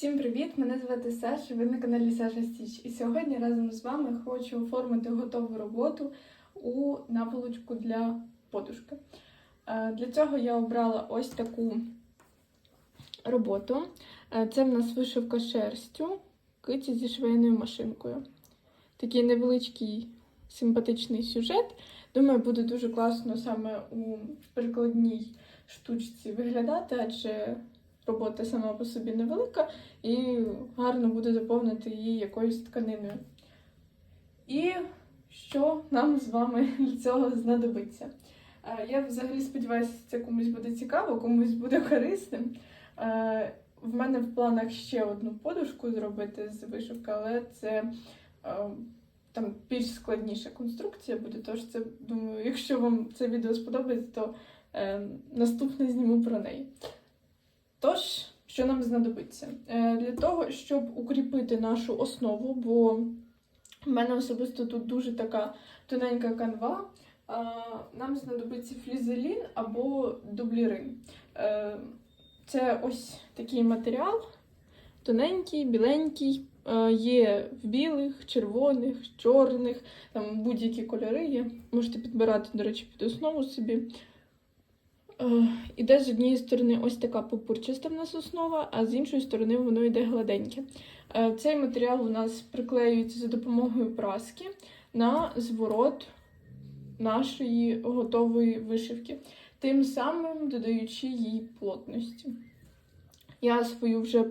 Всім привіт! Мене звати Саша, ви на каналі Саша Стіч. І сьогодні разом з вами хочу оформити готову роботу у наволочку для подушки. Е, Для цього я обрала ось таку роботу. Е, Це в нас вишивка шерстю, киті зі швейною машинкою. Такий невеличкий симпатичний сюжет. Думаю, буде дуже класно саме у прикладній штучці виглядати, адже робота сама по собі невелика і гарно буде доповнити її якоюсь тканиною. І що нам з вами для цього знадобиться? Е, Я взагалі сподіваюся, це комусь буде цікаво, комусь буде корисним. Е, В мене в планах ще одну подушку зробити з вишивки, але це е, там більш складніша конструкція буде. Тож це думаю, якщо вам це відео сподобається, то наступне зніму про неї. Тож, що нам знадобиться? Е, Для того, щоб укріпити нашу основу, бо в мене особисто тут дуже така тоненька канва, нам знадобиться флізелін або дублірин. Е, Це ось такий матеріал, тоненький, біленький, е, є в білих, червоних, чорних, там будь-які кольори є. Можете підбирати, до речі, під основу собі. Е, Іде з однієї сторони ось така пупурчаста в нас основа, а з іншої сторони воно йде гладеньке. Е, Цей матеріал у нас приклеюється за допомогою праски на зворот нашої готової вишивки, тим самим додаючи їй плотності. Я свою вже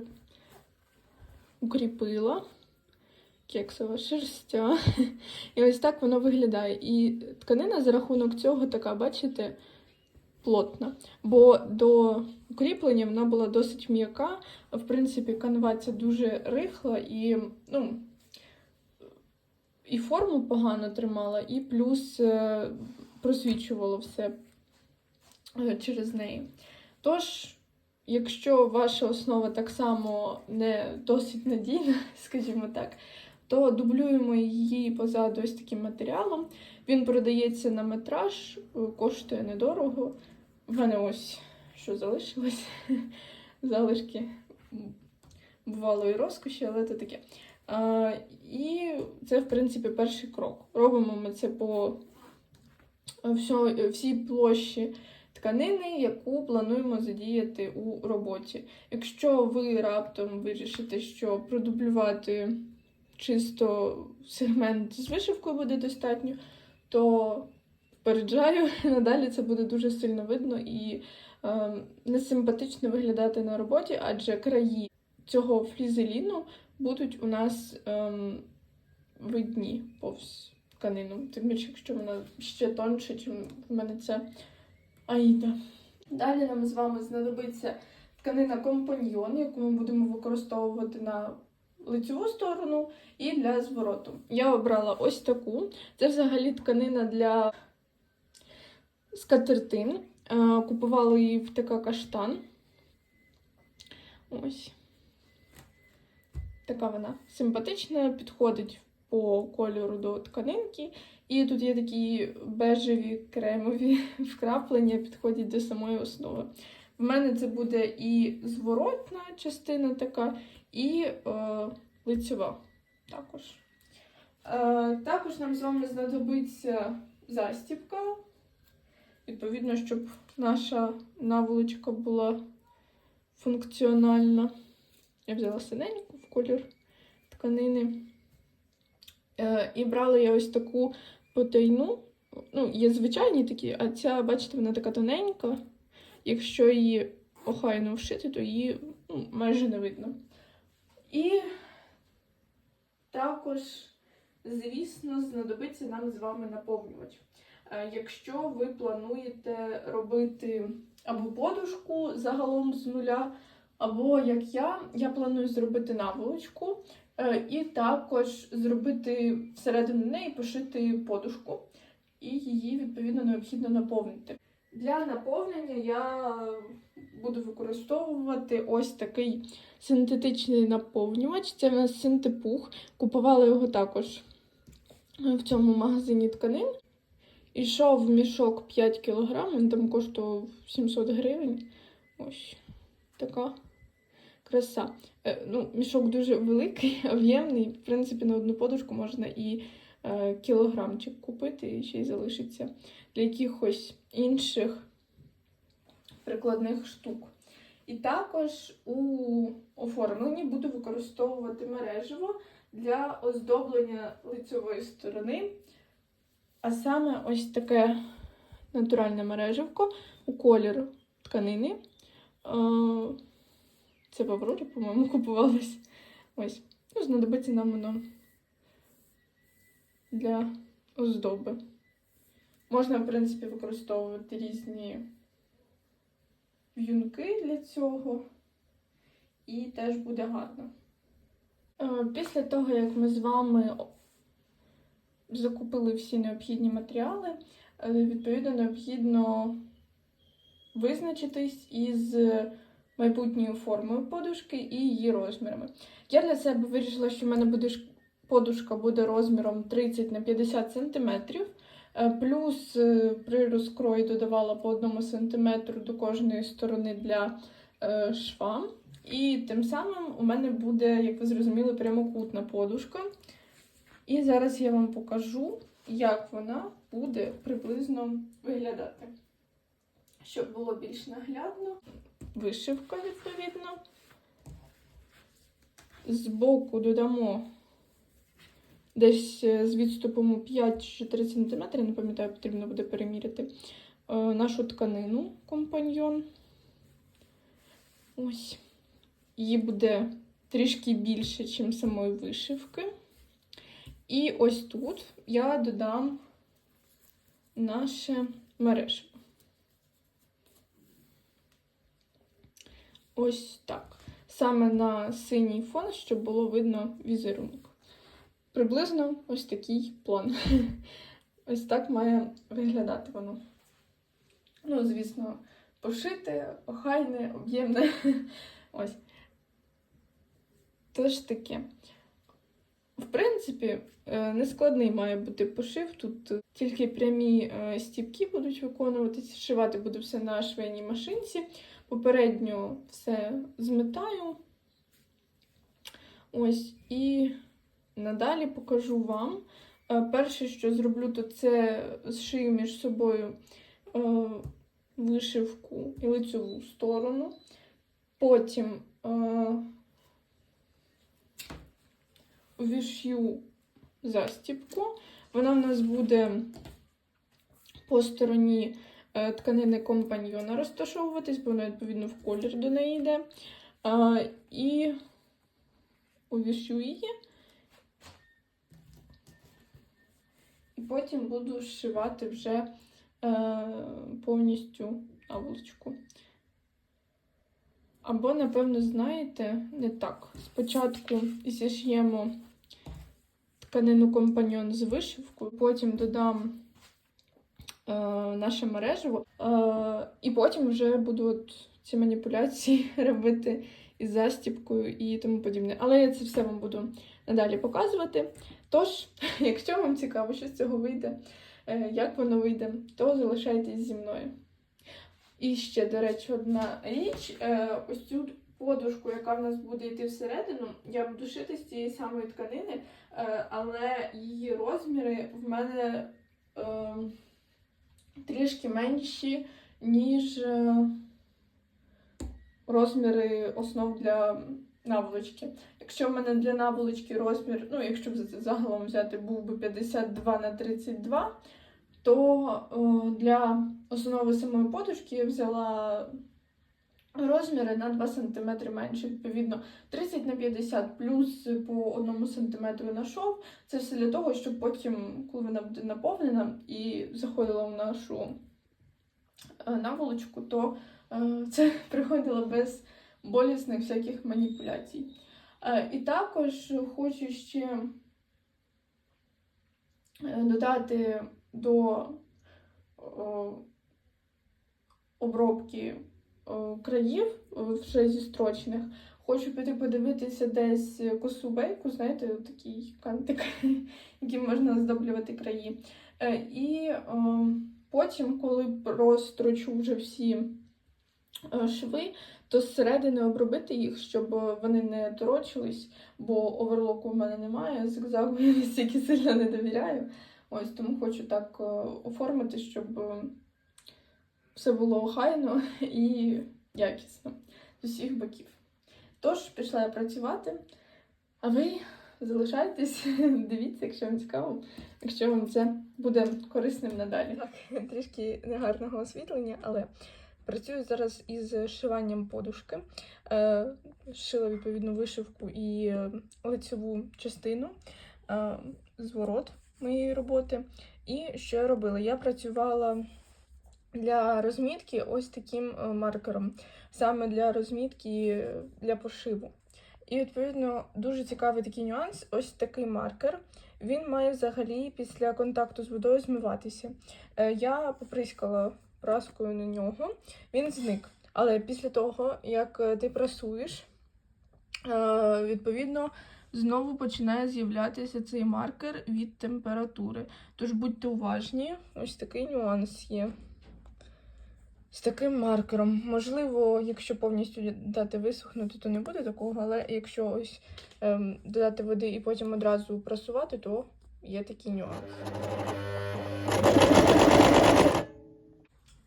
укріпила кексова шерстя. І ось так воно виглядає. І тканина за рахунок цього така, бачите, плотна. Бо до укріплення вона була досить м'яка. В принципі, канва ця дуже рихла і, ну, і форму погано тримала, і плюс е, просвічувало все е, через неї. Тож, якщо ваша основа так само не досить надійна, скажімо так, то дублюємо її позаду ось таким матеріалом. Він продається на метраж, коштує недорого. В мене ось що залишилось. Залишки бувалої розкоші, але це таке. А, і це, в принципі, перший крок. Робимо ми це по всій площі тканини, яку плануємо задіяти у роботі. Якщо ви раптом вирішите, що продублювати чисто сегмент з вишивкою буде достатньо, то попереджаю, надалі це буде дуже сильно видно і е, несимпатично виглядати на роботі, адже краї цього флізеліну будуть у нас е, видні повз тканину. Тим більше, якщо вона ще тонше, ніж в мене це аїда. Далі нам з вами знадобиться тканина компаньйон, яку ми будемо використовувати на лицеву сторону і для звороту. Я обрала ось таку. Це взагалі тканина для скатертин. Е, Купувала її в ТК Каштан. Ось. Така вона симпатична, підходить по кольору до тканинки. І тут є такі бежеві кремові вкраплення, підходять до самої основи. В мене це буде і зворотна частина така, і е, лицева також. Е, також нам з вами знадобиться застібка. Відповідно, щоб наша наволочка була функціональна. Я взяла синеньку в колір тканини. Е, і брала я ось таку потайну. Ну, є звичайні такі, а ця, бачите, вона така тоненька. Якщо її охайно вшити, то її ну, майже не видно. І також, звісно, знадобиться нам з вами наповнювач. Е, Якщо ви плануєте робити або подушку загалом з нуля, або як я, я планую зробити наволочку е, і також зробити всередину неї пошити подушку, і її відповідно необхідно наповнити. Для наповнення я буду використовувати ось такий синтетичний наповнювач. Це в нас синтепух. Купувала його також в цьому магазині тканин. Ішов мішок 5 кг, він там коштував 700 гривень. Ось така краса. Е, ну, мішок дуже великий, об'ємний. В принципі, на одну подушку можна і е, кілограмчик купити, і ще й залишиться для якихось інших прикладних штук. І також у оформленні буду використовувати мережево для оздоблення лицьової сторони. А саме ось таке натуральне мережевко у колір тканини. Це в Аврорі, по-моєму, купувалось. Ось. Ну, знадобиться нам воно для оздоби. Можна, в принципі, використовувати різні в'юнки для цього, і теж буде гарно. Після того, як ми з вами закупили всі необхідні матеріали, е, відповідно, необхідно визначитись із майбутньою формою подушки і її розмірами. Я для себе вирішила, що в мене буде подушка буде розміром 30 на 50 см. Плюс е, при розкрої додавала по 1 см до кожної сторони для е, шва. І тим самим у мене буде, як ви зрозуміли, прямокутна подушка. І зараз я вам покажу, як вона буде приблизно виглядати. Щоб було більш наглядно. Вишивка, відповідно. Збоку додамо десь е, з відступом 5-4 см, не пам'ятаю, потрібно буде переміряти е, нашу тканину компаньйон. Ось. Її буде трішки більше, ніж самої вишивки. І ось тут я додам наше мережево. Ось так. Саме на синій фон, щоб було видно візерунок. Приблизно ось такий план. Ось так має виглядати воно. Ну, звісно, пошите, охайне, об'ємне. Ось. Тож таке. В принципі, е, нескладний має бути пошив. Тут тільки прямі е, стіпки будуть виконуватися, шивати буду все на швейній машинці. Попередньо все зметаю. Ось, і надалі покажу вам. Е, Перше, що зроблю, то це зшию між собою е, вишивку і лицеву сторону. Потім увішью застіпку. Вона в нас буде по стороні е, тканини компаньйона розташовуватись, бо вона, відповідно, в колір до неї йде. І увішю її. І потім буду зшивати вже е, повністю наволочку. Або, напевно, знаєте, не так. Спочатку зіш'ємо тканину компаньйон з вишивкою, потім додам е, наше мережево, е, і потім вже буду от ці маніпуляції робити із застіпкою і тому подібне. Але я це все вам буду надалі показувати. Тож, якщо вам цікаво, що з цього вийде, е, як воно вийде, то залишайтесь зі мною. І ще, до речі, одна річ. Е, ось цю подушку, яка в нас буде йти всередину, я буду шити з цієї самої тканини, е, але її розміри в мене е, трішки менші, ніж е, розміри основ для наволочки. Якщо в мене для наволочки розмір, ну, якщо б загалом взяти, був би 52 на 32, то е, для основи самої подушки я взяла розміри на 2 см менше, відповідно 30 на 50 плюс по 1 см на шов. Це все для того, щоб потім, коли вона буде наповнена і заходила в нашу е, наволочку, то е, це приходило без болісних всяких маніпуляцій. Е, І також хочу ще додати до обробки країв о, вже зі строчних. Хочу піти подивитися десь косу бейку, знаєте, такий кантик, яким можна оздоблювати краї. Е, І потім, коли розстрочу вже всі е, шви, то зсередини обробити їх, щоб вони не торочились, бо оверлоку в мене немає, зигзагу я настільки сильно не довіряю. Ось тому хочу так е, оформити, щоб е, все було охайно і якісно з усіх боків. Тож, пішла я працювати, а ви залишайтесь, дивіться, якщо вам цікаво, якщо вам це буде корисним надалі. Так, трішки негарного освітлення, але працюю зараз із шиванням подушки. Е, Шила відповідну вишивку і лицеву частину, е, зворот моєї роботи. І що я робила? Я працювала для розмітки ось таким е, маркером, саме для розмітки е, для пошиву. І, відповідно, дуже цікавий такий нюанс. Ось такий маркер. Він має взагалі після контакту з водою змиватися. Е, Я поприскала праскою на нього, він зник. Але після того, як ти прасуєш, відповідно, знову починає з'являтися цей маркер від температури. Тож будьте уважні, ось такий нюанс є. З таким маркером. Можливо, якщо повністю дати висохнути, то не буде такого, але якщо ось ем, додати води і потім одразу прасувати, то є такий нюанс.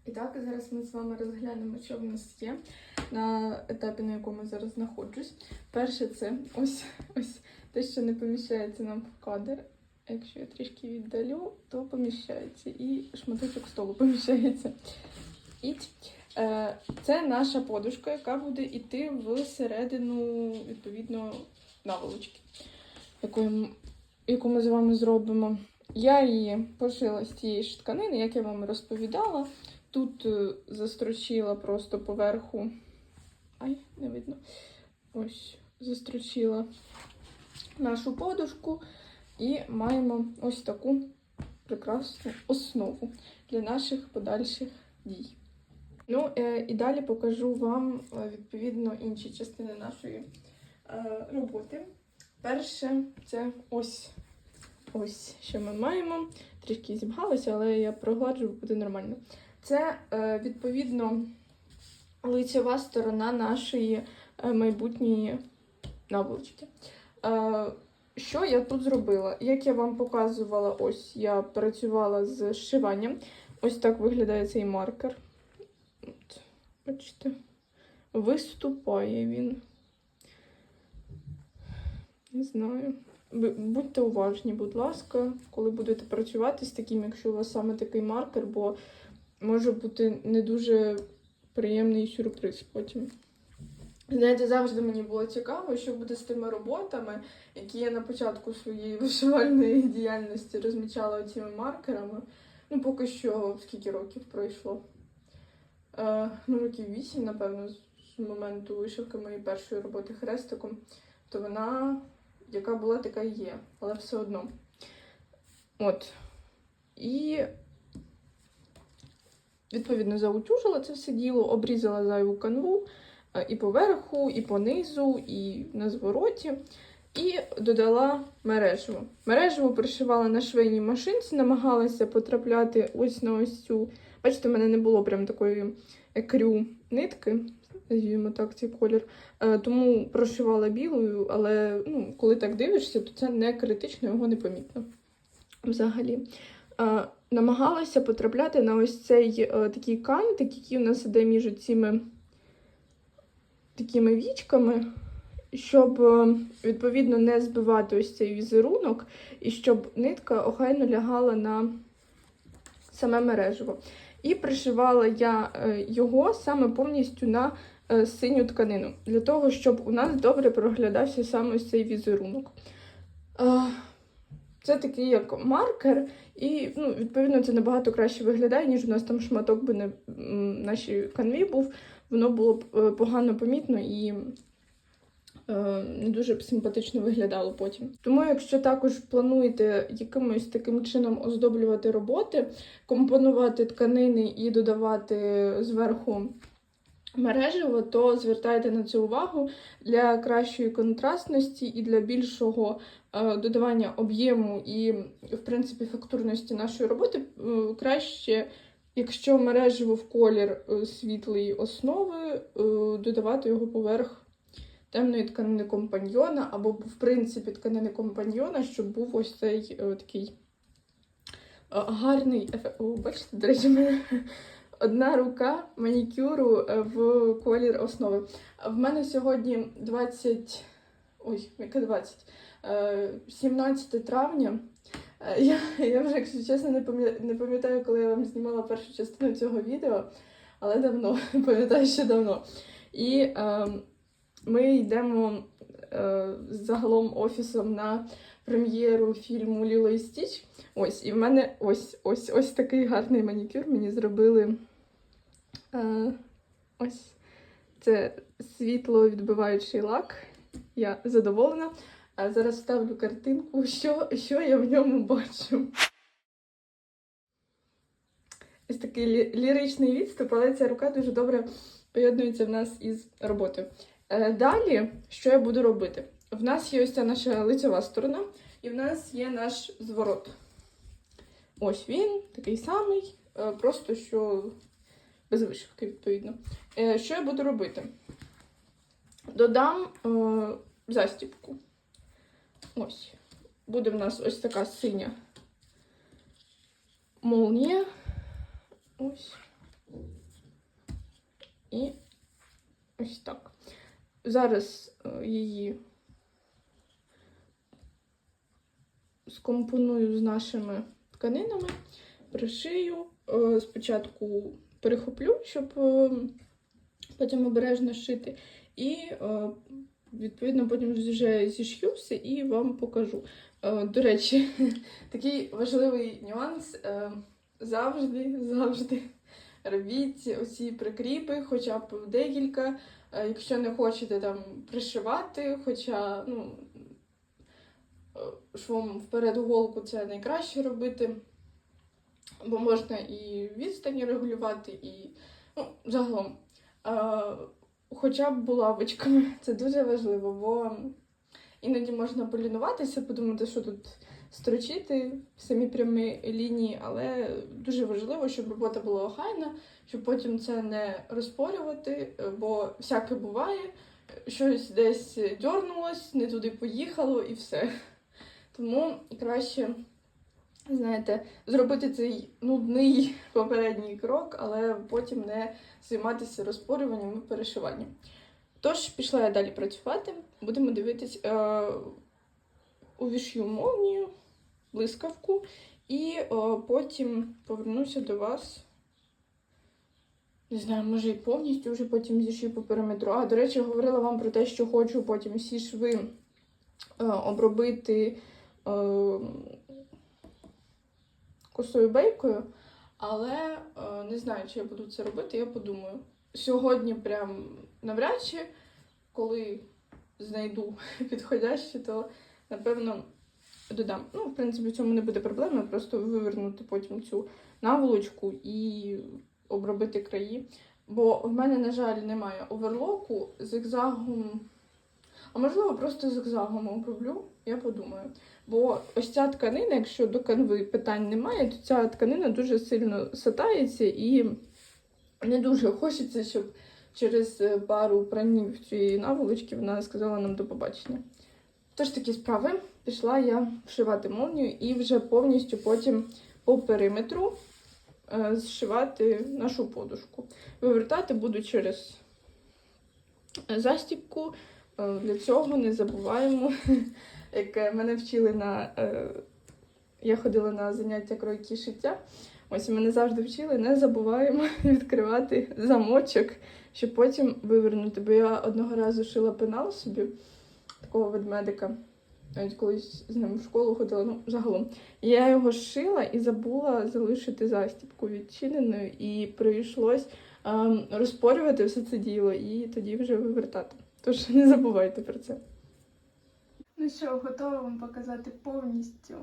І так, зараз ми з вами розглянемо, що в нас є на етапі, на якому я зараз знаходжусь. Перше, це ось ось те, що не поміщається нам в кадр. Якщо я трішки віддалю, то поміщається. І шматочок столу поміщається. І е, це наша подушка, яка буде йти всередину, відповідно, наволочки, яку, яку ми з вами зробимо. Я її пошила з тієї ж тканини, як я вам розповідала. Тут е, застрочила просто поверху. Ай, не видно. Ось, застрочила нашу подушку і маємо ось таку прекрасну основу для наших подальших дій. Ну, е, і далі покажу вам е, відповідно інші частини нашої е, роботи. Перше, це ось ось що ми маємо. Трішки зібгалося, але я прогладжу, буде нормально. Це відповідно лицева сторона нашої майбутньої наволочки. Що я тут зробила? Як я вам показувала, ось я працювала з зшиванням. Ось так виглядає цей маркер. Бачите, виступає він. Не знаю. Будьте уважні, будь ласка, коли будете працювати з таким, якщо у вас саме такий маркер, бо може бути не дуже приємний сюрприз потім. Знаєте, завжди мені було цікаво, що буде з тими роботами, які я на початку своєї вишивальної діяльності розмічала цими маркерами. Ну, поки що скільки років пройшло? Е, ну, років вісім, напевно, з моменту вишивки моєї першої роботи хрестиком, то вона, яка була, така і є, але все одно. От. І відповідно заутюжила це все діло, обрізала зайву канву е, і поверху, і понизу, і на звороті. І додала мережево. Мережево пришивала на швейній машинці, намагалася потрапляти ось на ось цю. Бачите, в мене не було прям такої екрю нитки, назвімо так, цей колір. Е, Тому прошивала білою, але ну, коли так дивишся, то це не критично, його не помітно взагалі. Е, Намагалася потрапляти на ось цей е, такий кантик, який у нас іде між цими такими вічками, щоб відповідно не збивати ось цей візерунок, і щоб нитка охайно лягала на саме мережево. І пришивала я е, його саме повністю на е, синю тканину, для того, щоб у нас добре проглядався саме цей візерунок. Е, Це такий як маркер, і ну, відповідно це набагато краще виглядає, ніж у нас там шматок би на нашій канві був. Воно було б погано помітно і не дуже симпатично виглядало потім. Тому, якщо також плануєте якимось таким чином оздоблювати роботи, компонувати тканини і додавати зверху мережево, то звертайте на це увагу для кращої контрастності і для більшого е, додавання об'єму і, в принципі, фактурності нашої роботи е, краще якщо мережево в колір е, світлої основи, е, додавати його поверх темної тканини компаньйона, або, в принципі, тканини компаньйона, щоб був ось цей е, такий е, гарний ефект. О, бачите, до речі, мене одна рука манікюру е, в колір основи. В мене сьогодні 20. Ой, яке 20? Е, 17 травня. Я, я вже, якщо чесно, не пам'ятаю, коли я вам знімала першу частину цього відео, але давно, пам'ятаю, що давно. І е, ми йдемо е, загалом офісом на прем'єру фільму Ліло і Стіч. Ось, і в мене ось ось ось такий гарний манікюр мені зробили. Е, ось це світло відбиваючий лак. Я задоволена. А зараз ставлю картинку, що, що я в ньому бачу. Ось такий лі- ліричний відступ, але ця рука дуже добре поєднується в нас із роботою. Е, далі, що я буду робити? В нас є ось ця наша лицева сторона, і в нас є наш зворот. Ось він, такий самий, е, просто що без вишивки, відповідно. Е, що я буду робити? Додам застіпку. Ось. Буде в нас ось така синя молнія. Ось. І ось так. Зараз е, її скомпоную з нашими тканинами, пришию. Е, Спочатку перехоплю, щоб е, потім обережно шити. І відповідно потім вже зішью все і вам покажу. До речі, такий важливий нюанс. Завжди, завжди робіть оці прикріпи, хоча б декілька. Е, Якщо не хочете там пришивати, хоча ну, е, швом вперед голку це найкраще робити, бо можна і відстані регулювати, і ну, загалом. Е, Хоча б булавочками, це дуже важливо, бо іноді можна полінуватися, подумати, що тут строчити самі прямі лінії, але дуже важливо, щоб робота була охайна, щоб потім це не розпорювати, бо всяке буває, щось десь дьорнулось, не туди поїхало і все. Тому краще, знаєте, зробити цей нудний попередній крок, але потім не займатися розпорюванням і перешиванням. Тож, пішла я далі працювати. Будемо дивитись, е, увішью молнію, блискавку, і е, потім повернуся до вас. Не знаю, може і повністю вже потім зішью по периметру. А, до речі, говорила вам про те, що хочу потім всі шви е, обробити е, косою бейкою, але е, не знаю, чи я буду це робити, я подумаю. Сьогодні прям навряд чи, коли знайду підходяще, то напевно додам. Ну, в принципі, в цьому не буде проблеми, просто вивернути потім цю наволочку і обробити краї. Бо в мене, на жаль, немає оверлоку зигзагом. А можливо, просто зигзагом оброблю, я подумаю. Бо ось ця тканина, якщо до канви питань немає, то ця тканина дуже сильно сатається і не дуже хочеться, щоб через е, пару пранів цієї наволочки вона сказала нам до побачення. Тож такі справи. Пішла я вшивати молнію і вже повністю потім по периметру е, зшивати нашу подушку. Вивертати буду через застібку. Е, Для цього не забуваємо, як е, мене вчили на. е, Я ходила на заняття кройки шиття. Ось мене завжди вчили, не забуваємо відкривати замочок, щоб потім вивернути. Бо я одного разу шила пенал собі, такого ведмедика. Навіть колись з ним в школу ходила, ну, загалом. Я його шила і забула залишити застібку відчиненою, і прийшлось ем, розпорювати все це діло і тоді вже вивертати. Тож не забувайте про це. Ну що, готова вам показати повністю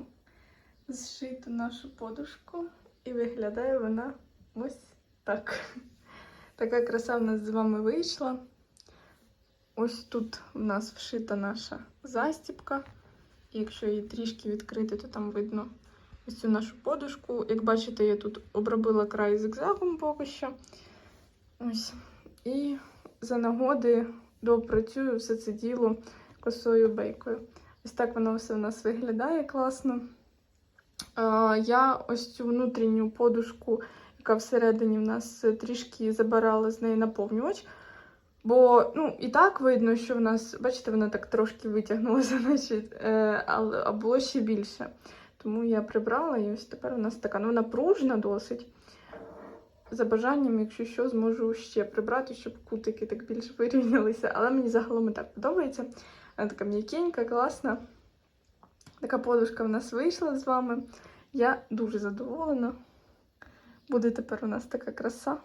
зшиту нашу подушку. І виглядає вона ось так. Така краса в нас з вами вийшла. Ось тут в нас вшита наша застібка. Якщо її трішки відкрити, то там видно ось цю нашу подушку. Як бачите, я тут обробила край зигзагом поки що. Ось. І за нагоди допрацюю все це діло косою бейкою. Ось так воно все у нас виглядає класно. Я ось цю внутрішню подушку, яка всередині в нас трішки забирала з неї наповнювач. Бо ну, і так видно, що в нас, бачите, вона так трошки витягнулася, значить, е, а було ще більше. Тому я прибрала і ось тепер у нас така. Ну, вона пружна досить. За бажанням, якщо що, зможу ще прибрати, щоб кутики так більш вирівнялися. Але мені загалом і так подобається. Вона така м'якенька, класна. Така подушка в нас вийшла з вами. Я дуже задоволена. Буде тепер у нас така краса.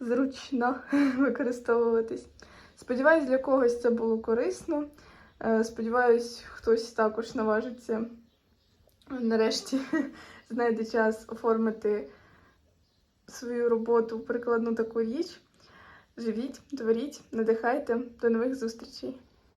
Зручна використовуватись. Сподіваюсь, для когось це було корисно. Е, Сподіваюсь, хтось також наважиться нарешті знайде час оформити свою роботу прикладну таку річ. Живіть, творіть, надихайте. До нових зустрічей!